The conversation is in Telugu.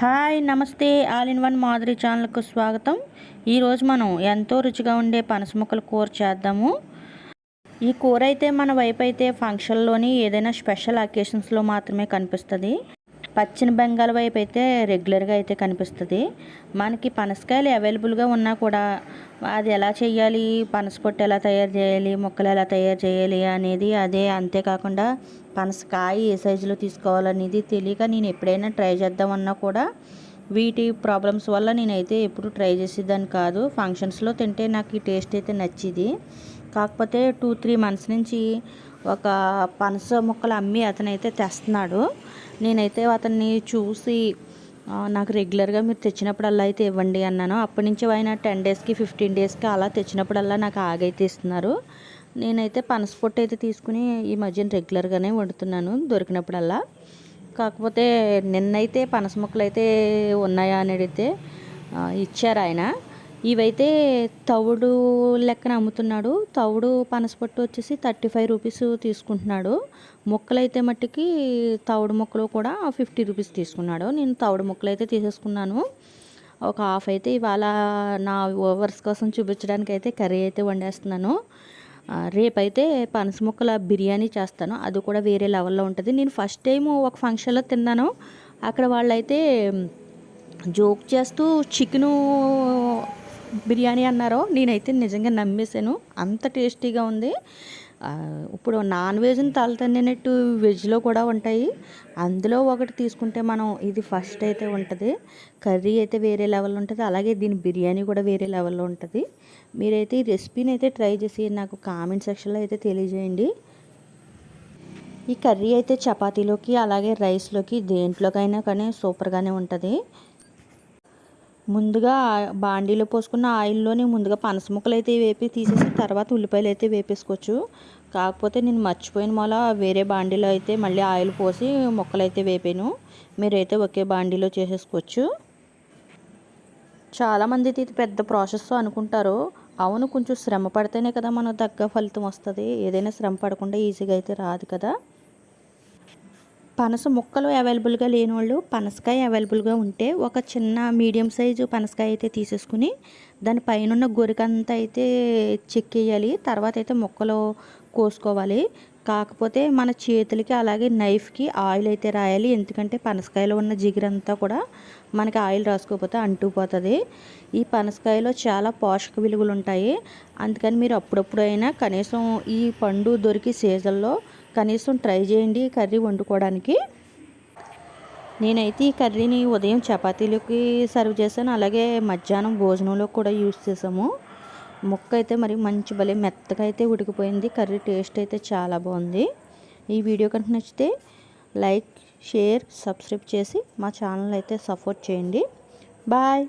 హాయ్ నమస్తే. ఆల్ ఇన్ వన్ మాదిరి ఛానల్కు స్వాగతం. ఈరోజు మనం ఎంతో రుచిగా ఉండే పనస ముక్కల కూర చేద్దాము. ఈ కూర అయితే మన వైపు అయితే ఫంక్షన్లోని ఏదైనా స్పెషల్ అకేషన్స్లో మాత్రమే కనిపిస్తుంది. పశ్చిమ బెంగాల్ వైపు అయితే రెగ్యులర్గా అయితే కనిపిస్తుంది. మనకి పనసకాయలు అవైలబుల్గా ఉన్నా కూడా అది ఎలా చేయాలి పనస పొట్టు ఎలా తయారు చేయాలి మొక్కలు ఎలా తయారు చేయాలి అనేది అదే అంతేకాకుండా పనసకాయ ఏ సైజులో తీసుకోవాలనేది తెలియక నేను ఎప్పుడైనా ట్రై చేద్దామన్నా కూడా వీటి ప్రాబ్లమ్స్ వల్ల నేనైతే ఎప్పుడు ట్రై చేసేదాన్ని కాదు. ఫంక్షన్స్లో తింటే నాకు ఈ టేస్ట్ అయితే నచ్చింది. కాకపోతే టూ త్రీ మంత్స్ నుంచి ఒక పనస ముక్కలు అమ్మి అతనైతే తెస్తున్నాడు. నేనైతే అతన్ని చూసి నాకు రెగ్యులర్గా మీరు తెచ్చినప్పుడల్లా అయితే ఇవ్వండి అన్నాను. అప్పటి నుంచి ఆయన టెన్ డేస్కి ఫిఫ్టీన్ డేస్కి అలా తెచ్చినప్పుడల్లా నాకు ఆగైతే ఇస్తున్నారు. నేనైతే పనస పొట్టు అయితే తీసుకుని ఈ మధ్యన రెగ్యులర్గానే వండుతున్నాను దొరికినప్పుడల్లా. కాకపోతే నిన్నైతే పనస ముక్కలు అయితే ఉన్నాయా అని అడిగితే ఇచ్చారు ఆయన. ఇవైతే తవుడు లెక్కన అమ్ముతున్నాడు. తవుడు పనసపట్టు వచ్చేసి థర్టీ ఫైవ్ రూపీస్ తీసుకుంటున్నాడు. మొక్కలు అయితే మట్టికి తవుడు మొక్కలు కూడా ఫిఫ్టీ రూపీస్ తీసుకున్నాడు. నేను తవుడు మొక్కలు అయితే తీసేసుకున్నాను. ఒక హాఫ్ అయితే ఇవాళ నా ఓవర్స్ కోసం చూపించడానికి అయితే కర్రీ అయితే వండేస్తున్నాను. రేపైతే పనస ముక్కల బిర్యానీ చేస్తాను. అది కూడా వేరే లెవెల్లో ఉంటుంది. నేను ఫస్ట్ టైం ఒక ఫంక్షన్లో తిన్నాను. అక్కడ వాళ్ళైతే జోక్ చేస్తూ చికెను బిర్యానీ అన్నారో నేనైతే నిజంగా నమ్మేశాను. అంత టేస్టీగా ఉంది. ఇప్పుడు నాన్ వెజ్ని తలతన్నినట్టు వెజ్లో కూడా ఉంటాయి. అందులో ఒకటి తీసుకుంటే మనం ఇది ఫస్ట్ అయితే ఉంటుంది. కర్రీ అయితే వేరే లెవెల్లో ఉంటుంది. అలాగే దీని బిర్యానీ కూడా వేరే లెవెల్లో ఉంటుంది. మీరైతే ఈ రెసిపీని అయితే ట్రై చేసి నాకు కామెంట్ సెక్షన్లో అయితే తెలియజేయండి. ఈ కర్రీ అయితే చపాతీలోకి అలాగే రైస్లోకి దేంట్లోకైనా కానీ సూపర్గానే ఉంటుంది. ముందుగా బాండీలో పోసుకున్న ఆయిల్లోని ముందుగా పనస ముక్కలు అయితే వేపి తీసేసి తర్వాత ఉల్లిపాయలు అయితే వేపేసుకోవచ్చు. కాకపోతే నేను మర్చిపోయిన మూల వేరే బాండీలో అయితే మళ్ళీ ఆయిల్ పోసి ముక్కలు అయితే వేపాను. మీరైతే ఒకే బాండీలో చేసేసుకోవచ్చు. చాలామంది ఇది పెద్ద ప్రాసెస్ అనుకుంటారు. అవును కొంచెం శ్రమ పడితేనే కదా మనకు తగ్గ ఫలితం వస్తుంది. ఏదైనా శ్రమ పడకుండా ఈజీగా అయితే రాదు కదా. పనస ముక్కలు అవైలబుల్గా లేని వాళ్ళు పనసకాయ అవైలబుల్గా ఉంటే ఒక చిన్న మీడియం సైజు పనసకాయ అయితే తీసేసుకుని దాని పైన ఉన్న గొరికంతా అయితే చెక్కేయాలి తర్వాత అయితే ముక్కలు కోసుకోవాలి. కాకపోతే మన చేతులకి అలాగే నైఫ్కి ఆయిల్ అయితే రాయాలి. ఎందుకంటే పనసకాయలో ఉన్న జిగిరంతా కూడా మనకి ఆయిల్ రాసుకోకపోతే అంటుపోతుంది ఈ పనసకాయలో చాలా పోషక విలువలు ఉంటాయి. అందుకని మీరు అప్పుడప్పుడు అయినా కనీసం ఈ పండు దొరికి సీజన్లో కనీసం ట్రై చేయండి కర్రీ వండుకోవడానికి. నేనైతే ఈ కర్రీని ఉదయం చపాతీలోకి సర్వ్ చేశాను అలాగే మధ్యాహ్నం భోజనంలో కూడా యూస్ చేసాము ముక్క అయితే మరి మంచి భలే మెత్తగా అయితే ఉడికిపోయింది కర్రీ టేస్ట్ అయితే చాలా బాగుంది. ఈ వీడియో కనుక నచ్చితే లైక్ షేర్ సబ్స్క్రైబ్ చేసి మా ఛానల్ అయితే సపోర్ట్ చేయండి. బాయ్!